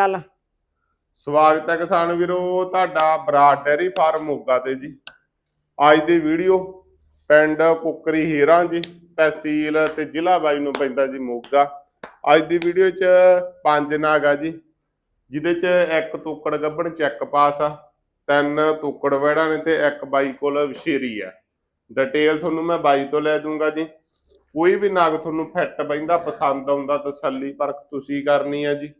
ਚੱਲ। ਸਵਾਗਤ ਹੈ ਕਿਸਾਨ ਵੀਰੋ, ਤੁਹਾਡਾ ਬਰਾਡ ਡੈਰੀ ਫਾਰਮ ਮੋਗਾ ਤੇ ਜੀ। ਅੱਜ ਦੀ ਵੀਡੀਓ ਪਿੰਡ ਕੁੱਕਰੀ ਹੀਰਾਂ ਜੀ, ਤਹਿਸੀਲ ਤੇ ਜ਼ਿਲ੍ਹਾ ਬਾਈ ਨੂੰ ਪੈਂਦਾ ਜੀ ਮੋਗਾ। ਅੱਜ ਦੀ ਵੀਡੀਓ 'ਚ ਪੰਜ ਨਾਗ ਆ ਜੀ, ਜਿਹਦੇ 'ਚ ਇੱਕ ਤੋਕੜ ਗੱਭਣ ਚੈੱਕ ਪਾਸ ਆ, ਤਿੰਨ ਤੋਕੜ ਵੜਾ ਨੇ ਤੇ ਇੱਕ ਬਾਈ ਕੋਲ ਵਿਸ਼ੇਰੀ ਆ। ਡਿਟੇਲ ਤੁਹਾਨੂੰ ਮੈਂ ਬਾਈ ਤੋਂ ਲੈ ਦੂੰਗਾ ਜੀ। ਕੋਈ ਵੀ ਨਾਗ ਤੁਹਾਨੂੰ ਫਿੱਟ ਬੈਂਦਾ ਪਸੰਦ ਆਉਂਦਾ ਤਸੱਲੀ ਪਰਖ ਤੁਸੀਂ ਕਰਨੀ ਆ ਜੀ।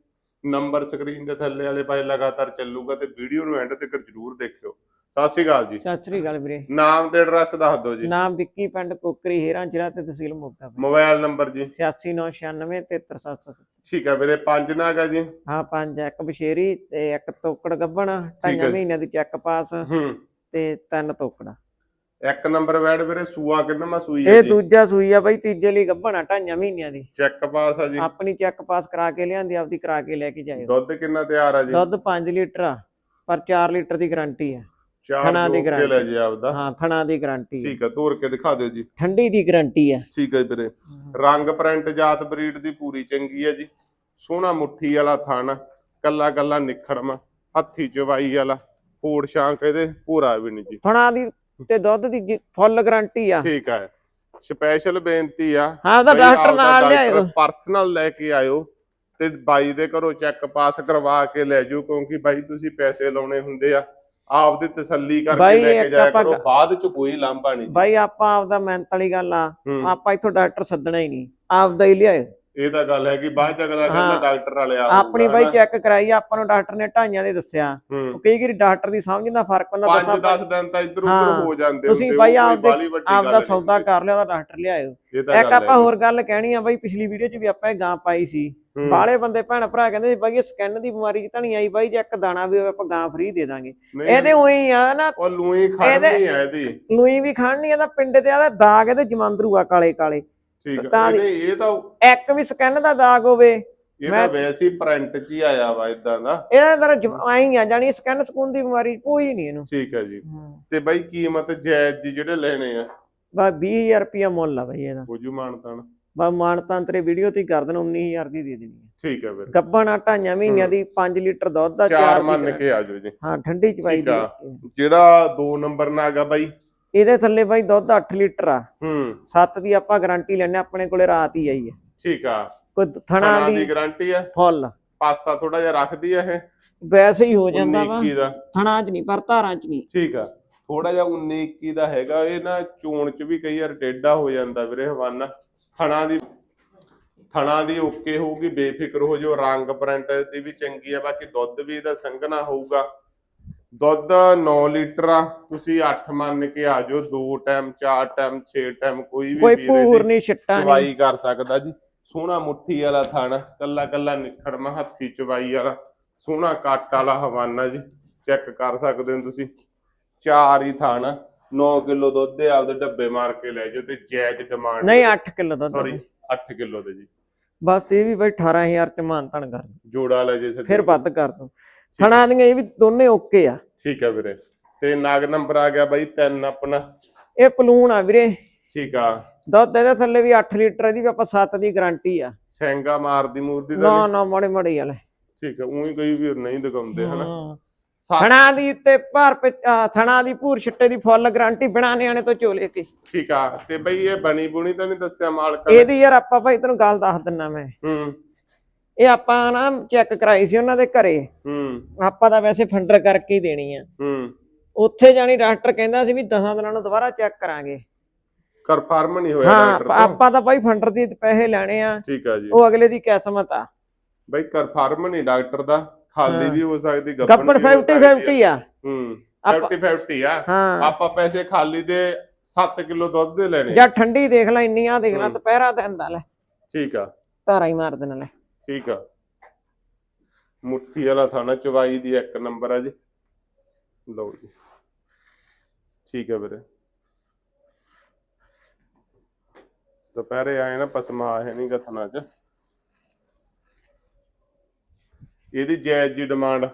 ਨੰਬਰ ਸਕਰੀਨ ਦੇ ਥੱਲੇ ਵਾਲੇ ਪਾਸੇ ਲਗਾਤਾਰ ਚੱਲੂਗਾ ਤੇ ਵੀਡੀਓ ਨੂੰ ਐਂਡ ਤੱਕ ਜਰੂਰ ਦੇਖਿਓ। ਸਤਿ ਸ਼੍ਰੀ ਅਕਾਲ ਜੀ। ਸਤਿ ਸ੍ਰੀ ਅਕਾਲ ਵੀਰੇ। ਨਾਮ ਤੇ ਐਡਰੈਸ ਦੱਸ ਦਿਓ ਜੀ। ਨਾਮ ਵਿੱਕੀ ਪਿੰਡ ਕੋਕਰੀ ਹੀਰਾਂ ਜ਼ਿਲ੍ਹਾ ਤੇ ਤਹਿਸੀਲ ਮੋਗਾ ਬਾਈ। ਮੋਬਾਈਲ ਨੰਬਰ ਜੀ। 8696 73770 ਠੀਕ ਹੈ ਵੀਰੇ ਪੰਜ ਨਾਗ ਆ ਜੀ। ਹਾਂ ਪੰਜ ਇੱਕ ਬਸ਼ੇਰੀ ਤੇ ਇੱਕ ਤੋਕੜ ਗੱਬਣ ਹੈ ਢਾਈਆਂ ਜੀ। ਮਹੀਨਿਆਂ ਦੀ ਚੈੱਕ ਪਾਸ ਹੂੰ। ਤੇ ਤਿੰਨ ਤੋਕੜਾ। ਇੱਕ ਨੰਬਰ ਵੈਡ ਵੀਰੇ ਸੂਆ ਕਿੰਨਾ ਮਾ ਸੂਈ ਇਹ ਦੂਜਾ ਸੂਈ ਆ ਬਾਈ ਤੀਜੇ ਲਈ ਗੱਬਣ ਆ ਢਾਈਆਂ ਮਹੀਨਿਆਂ ਦੀ। ਚੈੱਕ ਪਾਸ ਆ ਜੀ। ਆਪਣੀ ਚੈੱਕ ਪਾਸ ਕਰਾ ਕੇ ਲਿਆਂਦੀ ਆਪਦੀ ਕਰਾ ਕੇ ਲੈ ਕੇ ਜਾਇਓ। ਦੁੱਧ ਕਿੰਨਾ ਤਿਆਰ ਆ ਜੀ? ਦੁੱਧ 5 ਲੀਟਰ ਆ ਪਰ 4 ਲੀਟਰ ਦੀ ਗਾਰੰਟੀ ਚਾਰ ਥਣਾ ਦੀ ਕੇ ਲੈ। ਜੀ ਆਪਦਾ। ਹਾਂ ਥਣਾ ਦੀ ਗਾਰੰਟੀ ਠੀਕ ਹੈ ਤੋੜ ਕੇ ਦਿਖਾ ਦਿਓ ਜੀ। ਠੰਡੀ ਦੀ ਗਾਰੰਟੀ ਹੈ ਠੀਕ ਹੈ ਵੀਰੇ। ਰੰਗ ਪ੍ਰਿੰਟ ਜਾਤ ਬਰੀਡ ਦੀ ਪੂਰੀ ਚੰਗੀ ਹੈ ਜੀ। ਸੋਹਣਾ ਮੁੱਠੀ ਵਾਲਾ ਥਣ ਕੱਲਾ ਕੱਲਾ ਨਿਖੜਮਾ ਹੱਥੀ ਚਵਾਈ ਵਾਲਾ। ਫੋੜ ਸ਼ਾਂਕ ਇਹਦੇ ਪੂਰਾ ਵੀ ਨਹੀਂ ਜੀ। ਥਣਾ ਦੀ ਤੇ ਦੁੱਧ ਦੀ ਫੁੱਲ ਗਾਰੰਟੀ ਆ। ਠੀਕ ਹੈ ਸਪੈਸ਼ਲ ਬੇਨਤੀ ਆ। ਹਾਂ ਉਹਦਾ ਡਾਕਟਰ ਨਾਲ ਲਿਆਇਓ। ਪਰਸਨਲ ਲੈ ਕੇ ਆਇਓ ਤੇ ਬਾਈ ਦੇ ਘਰੋਂ ਚੈੱਕ ਪਾਸ ਕਰਵਾ ਕੇ ਲੈ ਜਾਓ ਕਿਉਂਕਿ ਬਾਈ ਤੁਸੀਂ ਪੈਸੇ ਲਾਉਣੇ ਹੁੰਦੇ ਆ। ਆਪਦੀ ਤਸੱਲੀ ਕਰਕੇ ਲੈ ਕੇ ਜਾਇਆ ਆਪਾਂ ਕਰੋ। ਬਾਅਦ ਚ ਕੋਈ ਲਾਂਭਾ ਨਹੀਂ। ਬਾਈ ਆਪਾਂ ਆਪਦਾ ਮਿਹਨਤ ਵਾਲੀ ਗੱਲ ਆ। ਆਪਾਂ ਇੱਥੋਂ ਡਾਕਟਰ ਸੱਦਣਾ ਹੀ ਨਹੀਂ। ਆਪਦਾ ਹੀ ਲਿਆਇਓ। ਇਹ ਤਾਂ ਗੱਲ ਹੈ ਕਿ ਬਾਅਦ ਚ ਅਗਲਾ ਕਹਿੰਦਾ ਹਾਂ। ਡਾਕਟਰ ਵਾਲੇ ਆ ਆਪਣੀ ਬਾਈ ਚੈੱਕ ਕਰਾਈ ਆਪਾਂ ਨੂੰ ਡਾਕਟਰ ਨੇ ਢਾਈਆਂ ਦੇ ਦੱਸਿਆ। ਹੂੰ। ਕਈ ਵਾਰੀ ਡਾਕਟਰ ਦੀ ਸਮਝ ਦਾ ਫ਼ਰਕ ਹੁੰਦਾ ਪੰਜ ਦੱਸਾਂ 10 ਦਿਨ ਤਾਂ ਇੱਧਰ ਹਾਂ, ਉੱਧਰ ਹੋ। ਜਾਂਦੇ ਤੁਸੀਂ ਬਾਈ ਉਹ ਆਪਦੇ- ਆਪਦਾ ਨਹੀਂ ਸੌਦਾ। ਕਰ ਲਿਆ ਉਹਦਾ ਡਾਕਟਰ ਲਿਆਇਓ। ਇੱਕ ਆਪਾਂ ਹੋਰ ਗੱਲ ਕਹਿਣੀ ਆ ਬਾਈ ਪਿਛਲੀ ਵੀਡੀਓ 'ਚ ਵੀ ਆਪਾਂ ਇਹ ਗਾਂ ਪਾਈ ਸੀ। ਬਾਲੇ ਬੰਦੇ ਭੈਣ ਭਰਾ ਕਹਿੰਦੇ ਸੀ ਬਾਈ ਇਹ ਸਕੈਨ ਦੀ ਬਿਮਾਰੀ 'ਚ ਤਾਂ ਨਹੀਂ ਆਈ ਬਾਈ ਜੇ ਇੱਕ ਦਾਣਾ ਵੀ ਹੋਵੇ ਆਪਾਂ ਗਾਂ ਫ੍ਰੀ ਦੇ ਦਾਂਗੇ। ਨਹੀਂ, ਇਹਦੇ ਉਹੀ ਆ ਨਾ ਉਹ ਲੂਈ ਖੜਨੀ ਆ ਇਹਦੀ। ਲੂਈ ਵੀ ਖਾਣੀ ਇਹਦਾ ਪਿੰਡ ਤੇ ਆਦਾ ਦਾਗ ਇਹਦੇ ਜਮਾਂਦਰੂ ਆ ਕਾਲੇ ਕਾਲੇ ਠੀਕ ਤਾਂ ਹੈ ਇਹਦੇ ਇਹ ਤਾਂ ਇੱਕ ਵੀ ਸਕੈਨ ਦਾ ਦਾਗ ਹੋਵੇ ਇਹ ਤਾਂ ਵੈਸੇ ਹੀ ਪ੍ਰਿੰਟ ਚ ਹੀ ਆਇਆ ਵਾ ਇਦਾਂ ਦਾ। ਇਹਦਾ ਦਰ ਆਈ ਆ ਜਾਨੀ ਸਕੈਨ ਸਕੂਨ ਦੀ ਬਿਮਾਰੀ ਕੋਈ ਨਹੀਂ ਇਹਨੂੰ। ਠੀਕ ਹੈ ਜੀ। ਤੇ ਬਾਈ ਕੀਮਤ ਜਾਇਜ਼ ਜੀ ਜਿਹੜੇ ਲੈਣੇ ਆ? ਬਾ 20000 ਰੁਪਿਆ ਮੁੱਲ ਆ ਬਾਈ ਇਹਦਾ। ਬੁਝੂ ਮਾਨਤਾਨ। ਬਾ ਮਾਨਤਾਂ ਤੇਰੇ ਵੀਡੀਓ ਤੇ ਹੀ ਕਰ ਦੇਣਾ 19000 ਦੀ ਦੇ ਦੇਣੀ ਠੀਕ ਹੈ ਵੀਰ ਗੱਬਣ ਆ ਢਾਈਆਂ ਮਹੀਨਿਆਂ ਦੀ 5 ਲੀਟਰ ਦੁੱਧ ਦਾ ਚਾਰ ਮੰਨ ਦੀ ਕੇ ਆ ਜਾਓ ਜੀ। ਹਾਂ ਠੰਡੀ ਚਵਾਈ ਠੀਕ ਦੀ। ਆ। ਜਿਹੜਾ 2 ਨੰਬਰ ਨਾਗ ਆ ਬਾਈ ਇਹਦੇ ਥੱਲੇ ਬਾਈ ਦੁੱਧ 8 ਲੀਟਰ ਆ। ਹੂੰ। 7 ਦੀ ਆਪਾਂ ਗਾਰੰਟੀ ਲੈਣੇ ਆਪਣੇ ਕੋਲੇ ਰਾਤ ਹੀ ਆਈ ਹੈ। ਠੀਕ ਆ। ਕੋਈ ਥਣਾ ਦੀ ਗਾਰੰਟੀ ਆ। ਫੁੱਲ। ਪਾਸਾ ਥੋੜਾ ਜਿਹਾ ਰੱਖਦੀ ਆ ਇਹ। ਵੈਸੇ ਹੀ ਹੋ ਜਾਂਦਾ 19 ਵਾ। 21 ਦਾ। ਥਣਾ 'ਚ ਨਹੀਂ ਪਰ ਧਾਰਾਂ 'ਚ ਨਹੀਂ। ਠੀਕ ਆ। ਥੋੜਾ ਜਿਹਾ 19 21 ਦਾ ਹੈਗਾ। ਇਹ ਨਾ ਚੋਣ ਚ ਵੀ ਕਈ ਵਾਰ ਟੇਢਾ ਹੋ ਜਾਂਦਾ ਵੀਰੇ ਹਵਾਨਾ। ਥਣਾ ਦੀ ਥਣਾ ਦੀ ਓਕੇ ਹੋਊਗੀ ਬੇਫਿਕਰ ਹੋ ਜਾਓ। ਰੰਗ ਪ੍ਰਿੰਟ ਦੀ ਵੀ ਚੰਗੀ ਆ। ਬਾਕੀ ਦੁੱਧ ਵੀ ਇਹਦਾ ਸੰਘਣਾ ਹੋਊਗਾ। ਦੁੱਧ 9 ਲੀਟਰ ਆ ਤੁਸੀਂ 8 ਮੰਨ ਕੇ ਆ ਜਾਓ 2 ਟਾਈਮ 4 ਟਾਈਮ 6 ਟਾਈਮ ਕੋਈ ਵੀ ਕੋਈ ਦੀ ਨਹੀਂ ਛਿੱਟਾ ਨਹੀਂ। ਚਵਾਈ ਕਰ ਸਕਦਾ ਜੀ। ਸੋਹਣਾ ਮੁੱਠੀ ਵਾਲਾ ਥਣ ਕੱਲਾ ਕੱਲਾ ਨਿਖੜਮਾ ਹੱਥੀ ਚਵਾਈ ਵਾਲਾ ਸੋਹਣਾ ਕੱਟ ਵਾਲਾ ਹਵਾਨਾ ਜੀ ਚੈੱਕ ਕਰ ਸਕਦੇ ਹੋ ਤੁਸੀਂ। ਚਾਰ ਹੀ ਥਣ 9 ਕਿਲੋ ਦੁੱਧ ਦੇ ਆਪਦੇ ਡੱਬੇ ਮਾਰ ਕੇ ਲੈ ਜਾਓ ਤੇ ਜਾਇਜ਼ ਡਿਮਾਂਡ ਨਹੀਂ 8 ਕਿਲੋ ਦੁੱਧ ਸੌਰੀ 8 ਕਿਲੋ ਦੇ ਜੀ। ਬਸ ਇਹ ਵੀ ਬਾਈ 18000 ਚ ਮਾਨਤਨ ਕਰ। ਜੋੜਾ ਲੈ ਜੇ। ਫਿਰ ਵੱਧ ਕਰ ਦੋ। ਥਣਾ ਦੀਆਂ ਇਹ ਵੀ ਦੋਨੇ ਓਕੇ ਆ। ਠੀਕ ਹੈ ਵੀਰੇ। ਤੇ ਨਾਗ ਨੰਬਰ ਆ ਗਿਆ ਬਾਈ ਤਿੰਨ ਆਪਣਾ। ਇਹ ਪਲੂਣ ਆ ਵੀਰੇ। ਠੀਕ ਆ। ਦੁੱਧ ਇਹਦੇ ਥੱਲੇ ਵੀ 8 ਲੀਟਰ ਇਹਦੀ ਵੀ ਆਪਾਂ 7 ਦੀ ਗਾਰੰਟੀ ਆ। ਸੈਂਗਾ ਮਾਰਦੀ ਮੂਰਦੀ ਦਾ ਨਾ ਨੀ? ਮਾੜੇ ਮਾੜੇ ਵਾਲੇ ਠੀਕ ਆ ਉਹੀ ਕੋਈ ਵੀਰ ਨਹੀਂ ਦਿਖਾਉਂਦੇ ਹਨਾ? ਥਣਾ ਦੀ ਤੇ ਭਾਰ ਥਣਾ ਦੀ ਭੂਰ ਛਿੱਟੇ ਦੀ ਫੁੱਲ ਗਾਰੰਟੀ ਬਿਨਾ ਨਿਆਣੇ ਤੋਂ ਚੋਲੇ ਕੇ। ਠੀਕ ਆ ਤੇ ਬਈ ਇਹ ਬਣੀ ਬੁਣੀ ਤਾਂ ਨਹੀਂ ਦੱਸਿਆ ਮਾਲਕ? ਇਹਦੀ ਯਾਰ ਆਪਾਂ ਭਾਈ ਤੈਨੂੰ ਗੱਲ ਦੱਸ ਦਿੰਨਾ ਮੈਂ। ਹੂੰ। ਇਹ ਆਪਾਂ ਨਾ ਚੈੱਕ ਕਰਾਈ ਸੀ ਉਹਨਾਂ ਦੇ ਘਰੇ। ਹੂੰ। ਆਪਾਂ ਤਾਂ ਵੈਸੇ ਫੰਡਰ ਕਰਕੇ ਹੀ ਦੇਣੀ ਆ। ਹੂੰ। ਉੱਥੇ ਜਾਣੀ ਡਾਕਟਰ ਕਹਿੰਦਾ ਸੀ ਵੀ 10 ਦਿਨਾਂ ਨੂੰ ਦੁਬਾਰਾ ਚੈੱਕ ਕਰਾਂਗੇ। ਕਨਫਰਮ ਨਹੀਂ ਹੋਇਆ ਹਾਂ ਤੋਂ? ਆਪਾਂ ਤਾਂ ਭਾਈ ਫੰਡਰ ਦੀ ਪੈਸੇ ਲੈਣੇ ਆ। ਠੀਕ ਆ ਜੀ। ਉਹ ਅਗਲੇ ਦੀ ਕਿਸਮਤ ਆ। ਬਈ ਕਨਫਰਮ ਨਹੀਂ ਡਾਕਟਰ ਦਾ। ਖਾਲੀ। ਵੀ ਹੋ ਸਕਦੀ ਗੱਪਣ ਵੀ ਹੋ 50 ਸਕਦੀ 50 ਆ। ਹੂੰ ਆਪਾਂ 50 50 ਆ। ਹਾਂ। ਆਪਾਂ ਪੈਸੇ ਖਾਲੀ ਦੇ 7 ਕਿਲੋ ਦੁੱਧ ਦੇ ਲੈਣੇ। ਜਾਂ ਠੰਡੀ ਦੇਖ ਲੈ ਇੰਨੀ ਆ ਦੇਖ ਲੈ। ਦੁਪਹਿਰਾ ਤੇ ਹੁੰਦਾ ਲੈ। ਠੀਕ ਆ। ਧਾਰਾ ਹੀ ਮਾਰ ਦੇਣਾ ਲੈ। ਠੀਕ ਆ। ਮੁੱਠੀ ਵਾਲਾ ਥਾਣਾ ਚਵਾਈ ਦੀ ਇੱਕ ਨੰਬਰ ਆ ਜੀ। ਲਓ ਜੀ। ਠੀਕ ਆ ਵੀਰੇ। ਦੁਪਹਿਰੇ ਆਏ ਨਾ ਪਸਮਾ ਹੈ ਨਹੀਂ ਗਥਨਾ ਚ। ਇਹਦੀ ਜਾਇਜ਼ ਜੀ ਡਿਮਾਂਡ।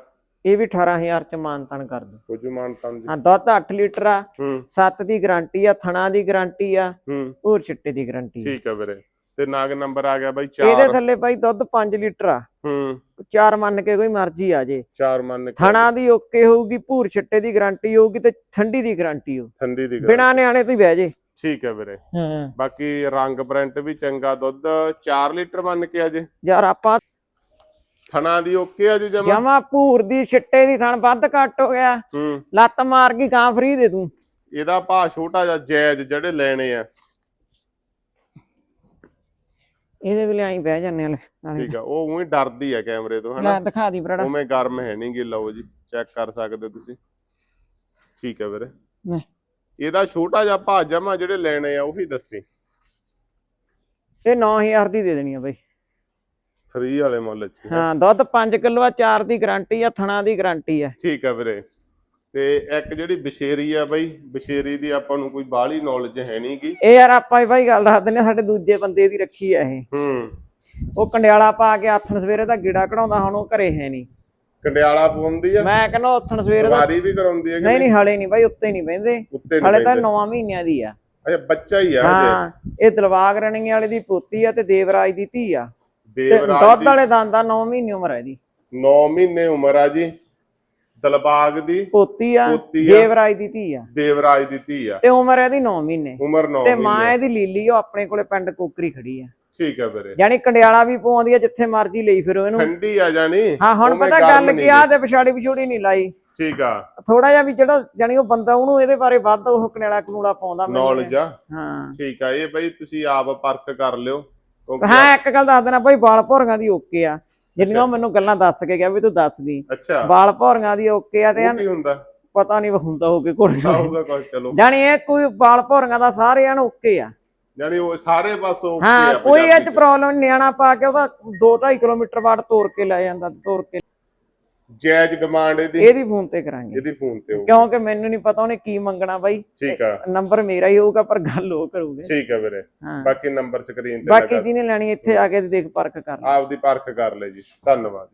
ਇਹ ਵੀ 18000 ਚ ਮਾਨਤਨ ਕਰ ਦੋ। ਕੁਝ ਮਾਨਤਾਂ ਜੀ। ਹਾਂ ਦੁੱਧ 8 ਲੀਟਰ ਆ। ਹੂੰ। 7 ਦੀ ਗਾਰੰਟੀ ਆ ਥਣਾ ਦੀ ਗਾਰੰਟੀ ਆ। ਹੂੰ। ਹੋਰ ਛਿੱਟੇ ਦੀ ਗਾਰੰਟੀ ਆ। ਠੀਕ ਆ ਵੀਰੇ। ਤੇ ਨਾਗ ਨੰਬਰ ਆ ਗਿਆ ਬਾਈ ਇਹਦੇ 4 ਥੱਲੇ ਬਾਈ ਦੁੱਧ 5 ਲੀਟਰ ਆ। ਹੂੰ। ਚਾਰ ਮੰਨ ਕੇ ਕੋਈ ਮਰਜ਼ੀ ਆ ਜੇ। 4 ਮੰਨ ਕੇ। ਥਣਾ ਦੀ ਓਕੇ ਹੋਊਗੀ ਭੂਰ ਛੱਟੇ ਦੀ ਗਾਰੰਟੀ ਹੋਊਗੀ ਤੇ ਠੰਡੀ ਦੀ ਗਾਰੰਟੀ ਹੋ ਠੰਡੀ ਦੀ ਬਿਨਾ ਨਿਆਣੇ ਤੋਂ ਹੀ ਬਹਿ ਜੇ। ਠੀਕ ਹੈ ਵੀਰੇ। ਹਾਂ। ਬਾਕੀ ਰੰਗ ਪ੍ਰਿੰਟ ਵੀ ਚੰਗਾ ਦੁੱਧ 4 ਲੀਟਰ ਮੰਨ ਕੇ ਆ ਜੇ। ਯਾਰ ਆਪਾਂ ਥਣਾ ਦੀ ਓਕੇ ਆ ਜੀ ਜਮਾ। ਜਮਾ ਭੂਰ ਦੀ ਛਿੱਟੇ ਦੀ ਥਣ ਵੱਧ ਘੱਟ ਹੋ ਗਿਆ। ਹੂੰ। ਲੱਤ ਮਾਰ ਗਈ ਕਾਂ ਫਰੀ ਦੇ ਦੂੰ ਇਹਦਾ ਭਾਅ ਛੋਟਾ ਜਿਹਾ ਜਾਇਜ਼ ਜਿਹੜੇ ਲੈਣੇ ਆ। ਇਹਦੇ ਵੀ ਲਿਆਈ ਬਹਿ ਜਾਂਦੇ ਆ ਨਾਲੇ। ਠੀਕ ਆ ਉਹ ਉਹੀ ਡਰਦੀ ਆ ਕੈਮਰੇ ਤੋਂ ਹਨਾ? ਲੈ ਦਿਖਾ ਦੀ ਬਰੜਾ ਉਵੇਂ ਗਰਮ ਹੈ ਨਹੀਂਗੀ ਲਓ ਜੀ ਚੈੱਕ ਕਰ ਸਕਦੇ ਹੋ ਤੁਸੀਂ। ਠੀਕ ਹੈ ਵੀਰੇ। ਲੈ। ਇਹਦਾ ਛੋਟਾ ਜਿਹਾ ਭਾਅ ਜਮਾ ਜਿਹੜੇ ਲੈਣੇ ਆ ਉਹ ਵੀ ਦੱਸੀ। ਇਹ 9000 ਦੀ ਦੇ ਦੇਣੀ ਆ ਬਾਈ। ਫ੍ਰੀ ਵਾਲੇ ਮੁੱਲ 'ਚ। ਹਾਂ ਦੁੱਧ 5 ਕਿਲੋ ਆ 4 ਦੀ ਗਾਰੰਟੀ ਆ ਥਣਾ ਦੀ ਗਾਰੰਟੀ ਆ। ਠੀਕ ਆ ਵੀਰੇ। ਤੇ ਇੱਕ ਜਿਹੜੀ ਬਸ਼ੇਰੀ ਆ ਬਈ ਬਸ਼ੇਰੀ ਦੀ ਆਪਾਂ ਨੂੰ ਕੋਈ ਬਾਹਲੀ ਨੌਲੇਜ ਹੈ ਨਹੀਂਗੀ ਇਹ ਯਾਰ ਆਪਾਂ ਹੀ ਬਾਈ ਗੱਲ ਦੱਸ ਦਿੰਦੇ ਆ, ਸਾਡੇ ਦੂਜੇ ਬੰਦੇ ਦੀ ਰੱਖੀ ਆ ਇਹ। ਹੂੰ। ਉਹ ਕੰਡਿਆਲਾ ਪਾ ਕੇ ਆਥਣ ਸਵੇਰੇ ਦਾ ਗੀੜਾ ਕਢਾਉਂਦਾ ਹੁਣ ਉਹ ਘਰੇ ਹੈ ਨਹੀਂ ਕੰਡਿਆਲਾ ਪਾਉਂਦੀ ਆ? ਮੈਂ ਕਹਿੰਦਾ ਆਥਣ ਸਵੇਰੇ ਦਾ ਸਵਾਰੀ ਵੀ ਕਰਾਉਂਦੀ ਕਿ ਨਹੀਂ ਨਹੀਂ ਹਲੇ ਨਹੀਂ ਬਾਈ ਉੱਤੇ ਨਹੀਂ ਬਹਿੰਦੇ। ਹਲੇ ਤਾਂ ਬੈਠਦੇ 9 ਮਹੀਨਿਆਂ ਦੀ ਆ। ਅੱਛਾ ਬੱਚਾ ਹੀ ਆ ਹਾਂ ਇਹ ਦਿਲਵਾਗ ਰਣੀਆਂ ਵਾਲੇ ਦੀ ਪੋਤੀ ਆ ਤੇ ਦੇਵਰਾਜ ਦੀ ਧੀ ਆ। ਦੇਵਰਾਜ ਦੁੱਧ ਦੀ ਵਾਲੇ ਦੰਦ ਆ 9 ਮਹੀਨੇ ਉਮਰ ਹੈ ਇਹਦੀ। 9 ਮਹੀਨੇ ਉਮਰ ਆ ਜੀ। ਦਲਬਾਗ ਦੀ ਪੋਤੀ ਆ ਪੋਤੀ ਆ। ਦੇਵਰਾਜ ਦੀ ਧੀ ਆ। ਦੇਵਰਾਜ ਦੀ ਧੀ ਆ। ਤੇ ਉਮਰ ਇਹਦੀ 9 ਮਹੀਨੇ। ਉਮਰ 9 ਤੇ ਮਾਂ ਇਹਦੀ ਲੀਲੀ ਉਹ ਆਪਣੇ ਕੋਲੇ ਪਿੰਡ ਕੋਕਰੀ ਖੜੀ ਆ। ਠੀਕ ਆ ਵੀਰੇ। ਯਾਨੀ ਕੰਡਿਆਲਾ ਵੀ ਪਵਾਉਂਦੀ ਆ ਜਿੱਥੇ ਮਰਜ਼ੀ ਲਈ ਫਿਰੋ ਇਹਨੂੰ। ਠੰਡੀ ਆ ਜਾਣੀ। ਹਾਂ ਹੁਣ ਉਵੇਂ ਪਤਾ ਗਰਮ ਗੱਲ ਨੀ ਕੀ ਆ ਤੇ ਪਛਾੜੀ ਪਛੂੜੀ ਨਹੀਂ ਲਾਈ। ਠੀਕ ਆ। ਥੋੜਾ ਜਿਹਾ ਵੀ ਜਿਹੜਾ ਜਾਨੀ ਉਹ ਬੰਦਾ ਉਹਨੂੰ ਇਹਦੇ ਬਾਰੇ ਵੱਧ ਉਹ ਕਨੇਲਾ ਕਨੂਲਾ ਪਾਉਂਦਾ ਮੈਨੂੰ ਨੌਲੇਜ ਆ। ਹਾਂ। ਠੀਕ ਆ ਇਹ ਬਈ ਤੁਸੀਂ ਆਪ ਪਰਖ ਕਰ ਲਿਓ। ਕਿਉਂਕਿ ਹਾਂ ਇੱਕ ਗੱਲ ਦੱਸ ਦੇਣਾ ਭਾਈ ਵਾਲ ਭੌਰੀਆਂ ਦੀ ਓਕੇ ਆ। ਜਿੰਨੀਆਂ ਉਹ ਮੈਨੂੰ ਗੱਲਾਂ ਦੱਸ ਕੇ ਗਿਆ ਵੀ ਤੂੰ ਦੱਸ ਦੀ ਅੱਛਾ। ਵਾਲ ਭੌਰੀਆਂ ਦੀ ਓਕੇ ਆ ਤੇ ਕੀ ਹੁੰਦਾ? ਪਤਾ ਨਹੀਂ ਹੁੰਦਾ ਹੋਊਗੇ ਘੋੜੀਆਂ ਆਊਗਾ ਕੁਝ ਚਲੋ। ਜਾਨੀ ਇਹ ਕੋਈ ਵਾਲ ਭੌਰੀਆਂ ਦਾ ਸਾਰਿਆਂ ਨੂੰ ਓਕੇ ਆ। ਯਾਨੀ ਉਹ ਸਾਰੇ ਪਾਸੋਂ ਹਾਂ ਆ ਕੋਈ ਇਹ ਚ। ਪ੍ਰੋਬਲਮ ਨਿਆਣਾ ਪਾ ਕੇ ਉਹਦਾ 2.5 ਕਿਲੋਮੀਟਰ ਬਾਅਦ ਤੋੜ ਕੇ ਲੈ ਜਾਂਦਾ ਤੋੜ ਕੇ। ਜਾਇਜ਼ ਡਿਮਾਂਡ ਇਹਦੀ? ਇਹਦੀ ਫੋਨ ਤੇ ਕਰਾਂਗੇ। ਇਹਦੀ ਫੋਨ ਤੇ ਕਿਉਂਕਿ ਮੈਨੂੰ ਨਹੀਂ ਪਤਾ ਉਹਨੇ ਕੀ ਮੰਗਣਾ ਬਾਈ। ਠੀਕ ਆ। ਨੰਬਰ ਮੇਰਾ ਹੀ ਹੋਊਗਾ ਪਰ ਗੱਲ ਉਹ ਕਰੂਗੇ। ਠੀਕ ਆ ਵੀਰੇ। ਬਾਕੀ ਨੰਬਰ ਸਕਰੀਨ ਤੇ ਬਾਕੀ ਜਿਹਨੇ ਲੈਣੀ ਇੱਥੇ ਆ ਕੇ ਦੇਖ ਪਰਖ ਕਰ ਆਪਦੀ ਪਰਖ ਕਰ ਲੈ ਜੀ। ਧੰਨਵਾਦ।